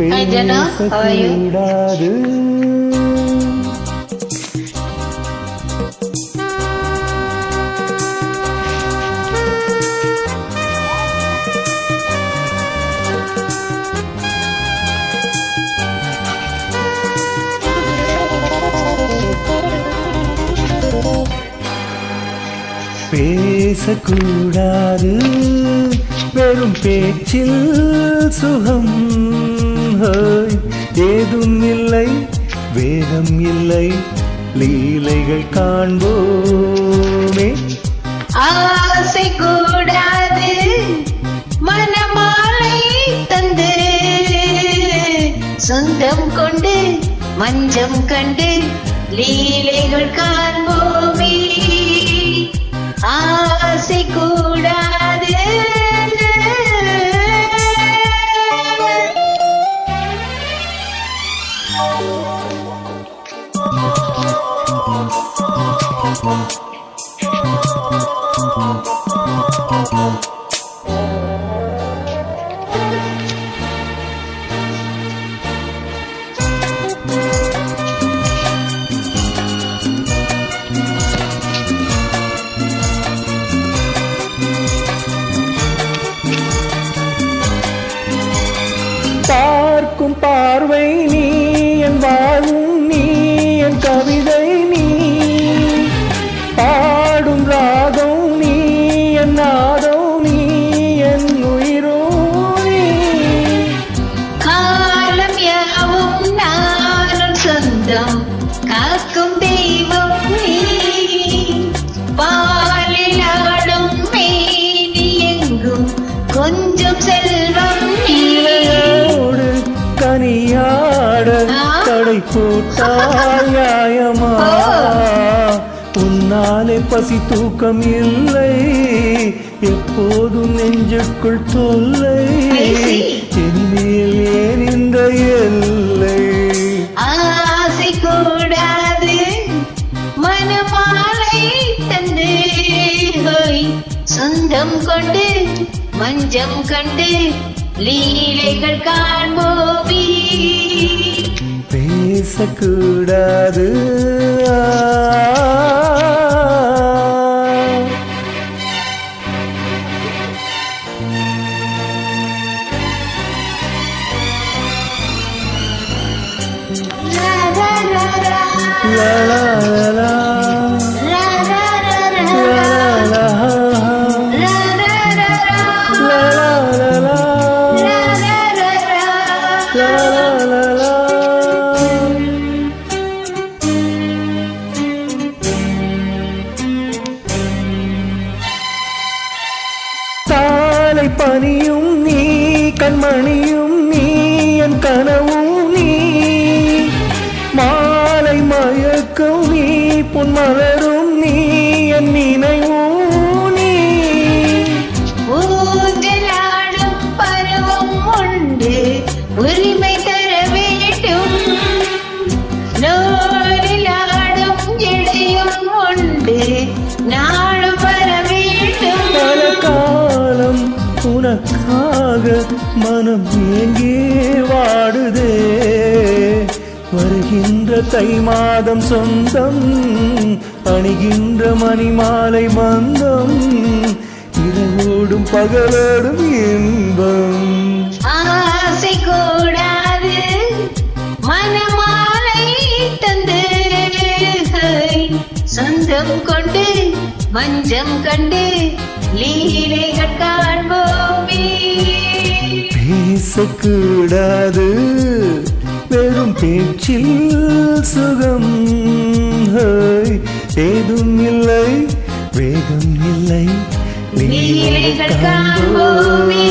பேசக்கூடாது பேசக்கூடாது வெறும் பேச்சில் சுகம் ஹோய். ஏதும் இல்லை வேதம் இல்லை லீலைகள் காண்போமே ஆசை கூடாது மனமாலை தந்து சொந்தம் கொண்டு மஞ்சம் கண்டு லீலைகள் கா ஆ. தடை போட்டால் நியாயமா? உன்னாலே பசி தூக்கம் இல்லை. எப்போதும் நெஞ்சுக்குள் தொல்லை. இனிமேல் ஏன் இந்த எல்லை? ஆசை கூடாது. மனமாலை தந்து ஹோய் சொந்தம் கொண்டு மஞ்சம் கண்டு லீலைகள் காண்போமே பேசக்கூடாது. ரா, ரா, ரா, மாலை பனியும் நீ கண்மணியும் நீ என் கனவும் நீ. மாலை மயக்கும் நீ பொன்மலரும் நீ என் நினைவும் நீ. ஊஞ்சலாடும் பருவம் உண்டு உரிமை தர வேண்டும். இடையும் உண்டு நாளும் மனம் எங்கே வாடுதே? வருகின்ற தை மாதம் சொந்தம் அணிகின்ற மணிமாலை மந்தம் இரவோடும் பகலோடும் இன்பம். ஆசை கூடாது மனமாலை தந்து சொந்தம் கொண்டு மஞ்சம் கண்டு லீலைகள் காண்போமே பேசக்கூடாது. வெறும் பேச்சில் சுகம். ஏதும் இல்லை வேகம் இல்லை. லீலைகள் காண்போமே